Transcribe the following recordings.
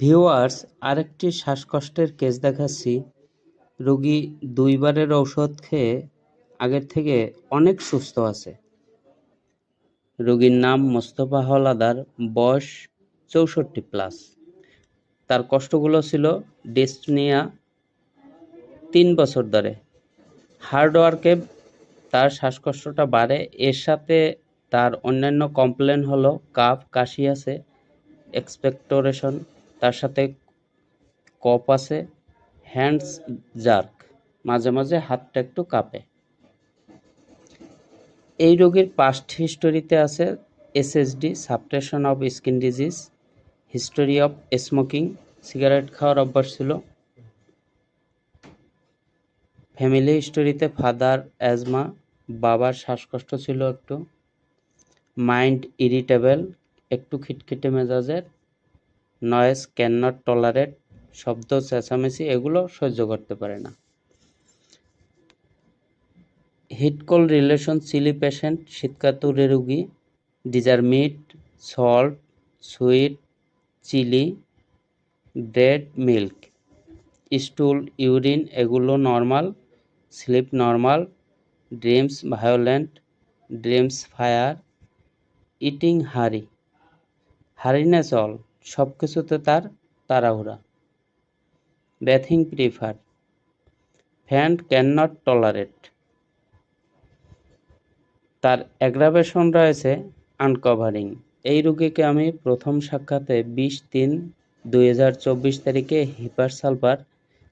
Viewers, আরেকটি শ্বাসকষ্টের case দেখাচ্ছি। রোগী দুইবারের ঔষধ খেয়ে আগের থেকে অনেক সুস্থ আছে। রোগীর নাম মোস্তফা হলাদার, বয়স চৌষট্টি প্লাস। তার কষ্টগুলো ছিল ডিস্টনিয়া তিন বছর ধরে। হার্ডওয়ার্কে তার শ্বাসকষ্টটা বাড়ে। এর সাথে তার অন্যান্য কমপ্লেন হলো, কাফ, কাশি আছে, এক্সপেক্টোরেশন। তার সাথে কপ আছে, হ্যান্ডস জার্ক। মাঝে মাঝে হাতটা একটু কাঁপে। এই রোগীর পাস্ট হিস্টোরিতে আছে SSD suppression of skin disease history of smoking cigarette খাওয়ার অভ্যাস ছিল। ফ্যামিলি হিস্টোরিতে ফাদার অ্যাজমা বাবার শ্বাসকষ্ট ছিল একটু। মাইন্ড ইরিটেবল একটু খিটখিটে মেজাজের। নয়েজ ক্যান নট টলারেট শব্দ, চেঁচামেচি এগুলো সহ্য করতে পারে না। Heat cold relation chilly patient শীতকাতুরে রুগী desire meat salt sweet chilli bread milk stool urine এগুলো normal sleep normal dreams violent dreams fire eating hurry hurriness all সব কিছুতে তার তাড়াহুড়া। Bathing prefer fanned can not tolerate তার aggravation রয়েছে uncovering এই রোগীকে আমি প্রথম সাক্ষাতে বিশ তিন দুই হাজার চব্বিশ তারিখে hepar sulphur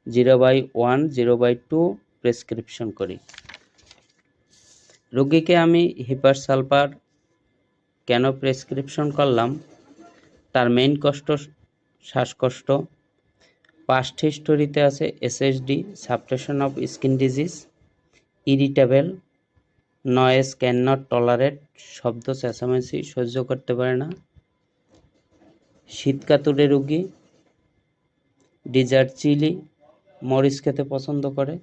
zero by one zero by two prescription করি। রোগীকে আমি হিপার সালফার কেন প্রেসক্রিপশন করলাম? তার মেইন কষ্ট, শ্বাসকষ্ট পাস্ট হিস্টোরিতে আছে SSD suppression of skin disease irritable noise can not tolerate শব্দ চেঁচামেচি সহ্য করতে পারে না, শীতকাতুরে রুগী ডিজার্ট চিলি মরিচ খেতে পছন্দ করে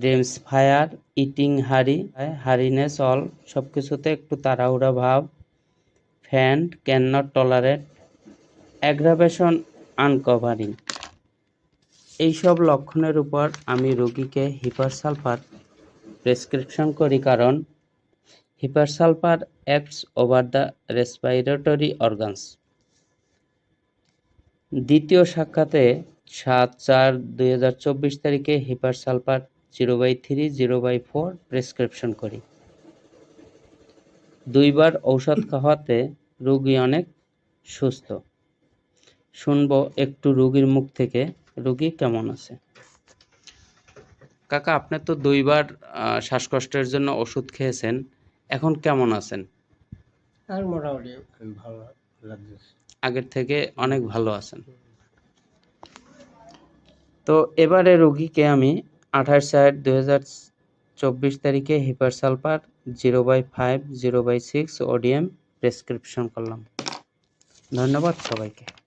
dreams fire eating hurry hurriness all সব কিছুতে একটু তাড়াহুড়া ভাব fanned can not tolerate aggravation uncovering এইসব লক্ষণের উপর আমি রোগীকে হিপার সালফার প্রেসক্রিপশন করি কারণ hepar sulphur acts over the respiratory organs দ্বিতীয় সাক্ষাতে সাত চার দুই তারিখে hepar sulphur zero by three zero by four prescription করি। দুইবার ঔষধ খাওয়াতে রোগী অনেক সুস্থ। শুনব একটু রুগীর মুখ থেকে রুগী কেমন আছে? কাকা আপনি তো দুইবার শ্বাসকষ্টের জন্য ওষুধ খেয়েছেন এখন কেমন আছেন? আর মোটামুটি ভালো লাগছে। আগের থেকে অনেক ভালো আছেন। তো এবারে রোগীকে আমি আঠাশ চার দুই হাজার চব্বিশ তারিখে hepar sulphur zero by five zero by six ODM prescription করলাম। ধন্যবাদ সবাইকে।